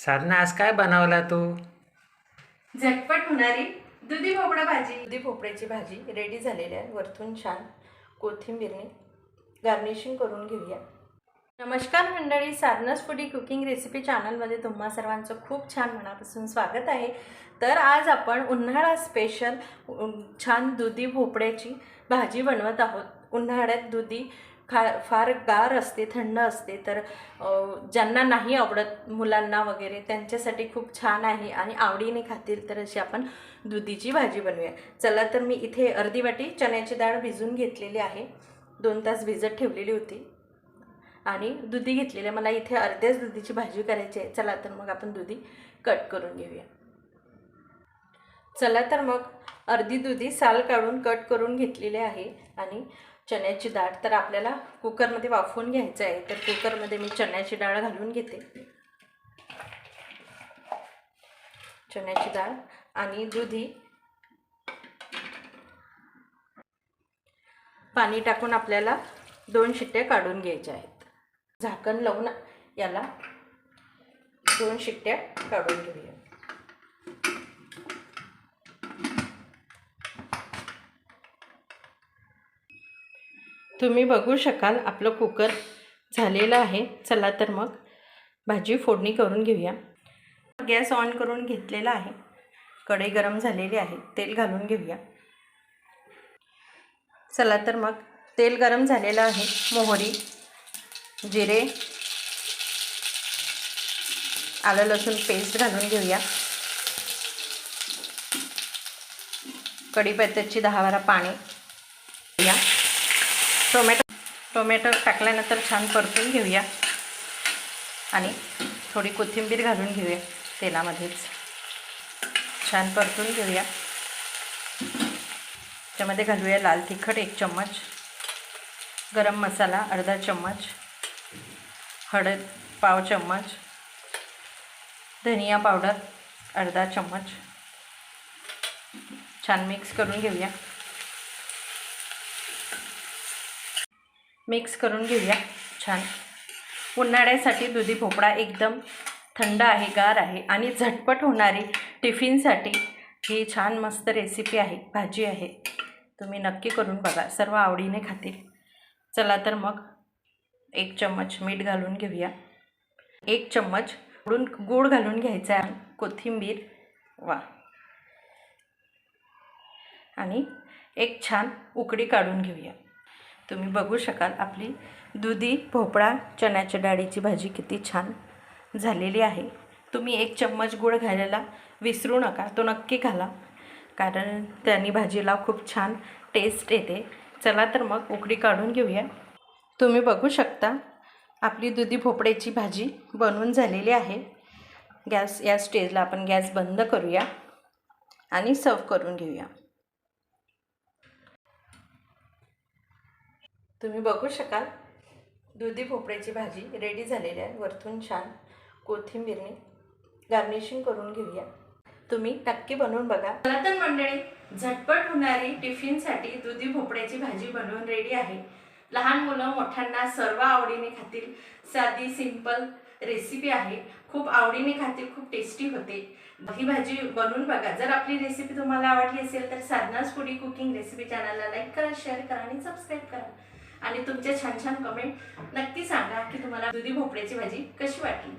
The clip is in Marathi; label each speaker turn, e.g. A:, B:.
A: साधना आज काय बनवला तू?
B: झटपट होणारी दुधी भोपळा भाजी. दुधी भोपळ्याची भाजी रेडी झालेली आहे. वरतून छान कोथिंबीरने गार्निशिंग करून घेऊया. नमस्कार मंडळी साधनास फुडी कुकिंग रेसिपी चॅनलमध्ये तुम्हा सर्वांचं खूप छान मनापासून स्वागत आहे. तर आज आपण उन्हाळा स्पेशल छान दुधी भोपळ्याची भाजी बनवत आहोत. उन्हाळ्यात दुधी खा फार गार असते थंड असते तर ज्यांना नाही आवडत मुलांना वगैरे त्यांच्यासाठी खूप छान आहे आणि आवडीने खातील तर अशी आपण दुधीची भाजी बनवूया. चला तर मी इथे अर्धी वाटी चण्याची डाळ भिजून घेतलेली आहे. दोन तास भिजत ठेवलेली होती. आणि दुधी घेतलेली आहे. मला इथे अर्ध्याच दुधीची भाजी करायची आहे. चला तर मग आपण दुधी कट करून घेऊया. चला तर मग अर्धी दुधी साल काढून कट करून घेतलेली आहे. आणि चण्याची डाळ तर आपल्याला कुकरमध्ये वाफवून घ्यायचं आहे. तर कुकरमध्ये मी चण्याची डाळ घालून घेते. चण्याची डाळ आणि दुधी. पाणी टाकून आपल्याला दोन शिट्ट्या काढून घ्यायच्या आहेत. झाकण लावून याला दोन शिट्ट्या काढून घेऊया. तुम्ही बघू शकाल आपलं कुकर झालेलं आहे. चला तर मग भाजी फोडणी करून घेऊया. गॅस ऑन करून घेतलेला आहे. कढई गरम झालेली आहे. तेल घालून घेऊया. चला तर मग तेल गरम झालेलं आहे. मोहरी जिरे आलं लसूण पेस्ट घालून घेऊया. कढीपत्त्याची दहा बारा पाणी टोमॅटो टोमॅटो टाकल्यानंतर छान परतून घेऊया. आणि थोडी कोथिंबीर घालून घेऊया तेलामध्येच. छान परतून घेऊया. त्यामध्ये घालूया लाल तिखट एक चम्मच गरम मसाला अर्धा चम्मच हळद पाव चम्मच धनिया पावडर अर्धा चम्मच. छान मिक्स करून घेऊया. मिक्स करून घेऊया. छान. उन्हाळ्यासाठी दुधी भोपळा एकदम थंड आहे गार आहे आणि झटपट होणारी टिफिनसाठी ही छान मस्त रेसिपी आहे भाजी आहे. तुम्ही नक्की करून बघा सर्व आवडीने खातील. चला तर मग एक चम्मच मीठ घालून घेऊया. एक चम्मच उडून गूळ घालून घ्यायचा आहे. कोथिंबीर वा. आणि एक छान उकडी काढून घेऊया. तुम्ही बघू शकाल आपली दुधी भोपळा चण्याच्या डाळीची भाजी किती छान झालेली आहे. तुम्ही एक चम्मच गूळ घालायला विसरू नका तो नक्की घाला. कारण त्यांनी भाजीला खूप छान टेस्ट येते. चला तर मग उकडी काढून घेऊया. तुम्ही बघू शकता आपली दुधी भोपळ्याची भाजी बनवून झालेली आहे. गॅस या स्टेजला आपण गॅस बंद करूया आणि सर्व करून घेऊया. तुम्ही बघू शकाल. दुधी भोपळ्याची भाजी रेडी झालेली आहे. वरतून छान कोथिंबीरने गार्निशिंग करून घेऊया. तुम्ही नक्की बनवून बघा. मला तर मंडळी झटपट होणारी टिफिनसाठी दुधी भोपळ्याची भाजी बनवून रेडी आहे. लहान मुलं मोठ्यांना सर्व आवडीने खातील. साधी सिंपल रेसिपी आहे. खूप आवडीने खातील खूप टेस्टी होते. ही भाजी बनवून बघा. जर आपली रेसिपी तुम्हाला आवडली असेल तर साधनाच फुडी कुकिंग रेसिपी चॅनलला लाईक करा शेअर करा आणि सबस्क्राईब करा. आणि तुमचे छान छान कमेंट नक्की सांगा की तुम्हाला दुधी भोपळ्याची भाजी कशी वाटली?